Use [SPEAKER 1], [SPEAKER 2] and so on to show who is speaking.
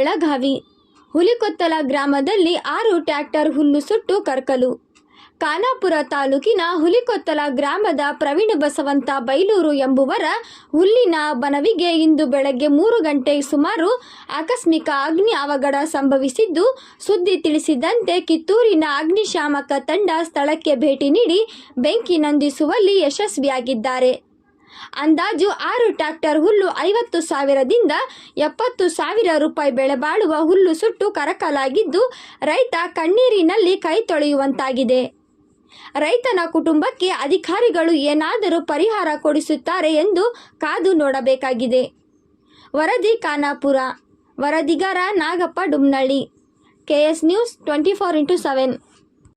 [SPEAKER 1] ಬೆಳಗಾವಿ. ಹುಲಿಕೊತ್ತಲ ಗ್ರಾಮದಲ್ಲಿ ಆರು ಟ್ರ್ಯಾಕ್ಟರ್ ಹುಲ್ಲು ಸುಟ್ಟು ಕರ್ಕಲು. ಖಾನಾಪುರ ತಾಲೂಕಿನ ಹುಲಿಕೊತ್ತಲ ಗ್ರಾಮದ ಪ್ರವೀಣ ಬಸವಂತ ಬೈಲೂರು ಎಂಬುವರ ಹುಲ್ಲಿನ ಬನವಿಗೆ ಇಂದು ಬೆಳಗ್ಗೆ ಮೂರು ಗಂಟೆ ಸುಮಾರು ಆಕಸ್ಮಿಕ ಅಗ್ನಿ ಅವಘಡ ಸಂಭವಿಸಿದ್ದು, ಸುದ್ದಿ ತಿಳಿಸಿದಂತೆ ಕಿತ್ತೂರಿನ ಅಗ್ನಿಶಾಮಕ ತಂಡ ಸ್ಥಳಕ್ಕೆ ಭೇಟಿ ನೀಡಿ ಬೆಂಕಿ ನಂದಿಸುವಲ್ಲಿ ಯಶಸ್ವಿಯಾಗಿದ್ದಾರೆ. ಅಂದಾಜು ಆರು ಟ್ರ್ಯಾಕ್ಟರ್ ಹುಲ್ಲು ಐವತ್ತು ಸಾವಿರದಿಂದ ಎಪ್ಪತ್ತು ಸಾವಿರ ರೂಪಾಯಿ ಬೆಳೆ ಬಾಳುವ ಹುಲ್ಲು ಸುಟ್ಟು ಕರಕಲಾಗಿದ್ದು, ರೈತ ಕಣ್ಣೀರಿನಲ್ಲಿ ಕೈ ತೊಳೆಯುವಂತಾಗಿದೆ. ರೈತನ ಕುಟುಂಬಕ್ಕೆ ಅಧಿಕಾರಿಗಳು ಏನಾದರೂ ಪರಿಹಾರ ಕೊಡಿಸುತ್ತಾರೆ ಎಂದು ಕಾದು ನೋಡಬೇಕಾಗಿದೆ. ವರದಿ Khanapur, ವರದಿಗಾರ Nagappa Dumnalli KS news twenty four into seven.